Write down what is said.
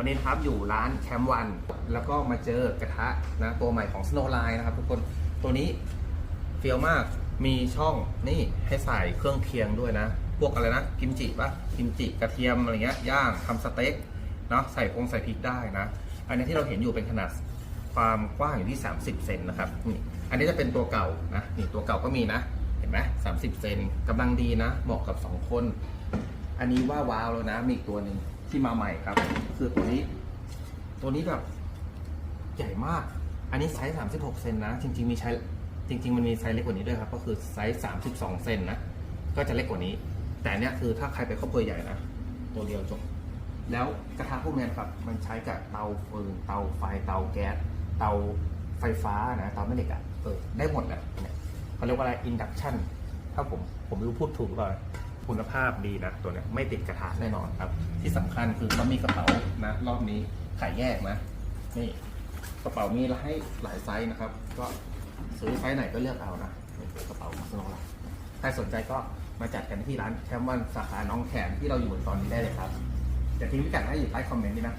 วันนี้นะครับอยู่ร้านแคมป์วัน แล้วก็มาเจอกระทะนะตัวใหม่ของ Snow Line นะครับทุกคนตัวนี้เฟี้ยวมากมีช่องนี่ให้ใส่เครื่องเคียงด้วยนะ พวกอะไรนะกิมจิปะกิมจิกระเทียมอะไรเงี้ยย่างทำสเต็กเนาะใส่พงใส่พริกได้นะ อันนี้ที่เราเห็นอยู่เป็นขนาดความกว้างอยู่ที่ 30 เซนนะครับนี่อันนี้จะเป็นตัวเก่านะนี่ตัวเก่าก็มีนะ เห็นไหมสามสิบเซนกำลังดีนะ เหมาะกับสองคน อันนี้ว่าว้าวแล้วนะมีอีกตัวหนึ่งที่มาใหม่ครับ คือตัวนี้ ตัวนี้แบบใหญ่มาก อันนี้ไซส์สามสิบหกเซนนะ จริง ๆ มีใช้จริง ๆ มันมีไซส์เล็กกว่านี้ด้วยครับ ก็คือไซส์สามสิบสองเซนนะ ก็จะเล็กกว่านี้ แต่เนี้ยคือถ้าใครไปครอบครัวใหญ่นะ ตัวเดียวจบ แล้วกระทะพวกนี้ครับ มันใช้กับเตาฟืน เตาไฟ เตาแก๊ส เตาไฟฟ้านะ เตาแม่เหล็กอะ่ะเออได้หมดแหละเนี่ยเขาเรียกว่าอะไร induction ถ้าผม ผมไม่รู้พูดถูกหรือเปล่า คุณภาพดีนะตัวเนี้ยไม่ติดกระทะแน่นอนครับ ที่สำคัญคือมันมีกระเป๋านะรอบนี้ขายแยกนะนี่กระเป๋ามีให้หลายไซส์นะครับ ก็ซื้อไซส์ไหนก็เลือกเอานะกระเป๋ามาสโนว์ลน์ใครสนใจก็มาจัดกันที่ร้านแคมวันสาขาน้องแขมที่เราอยู่ตอนนี้ได้เลยครับจะทิ้งพิกัดให้อยู่ใต้คอมเมนต์นี้นะ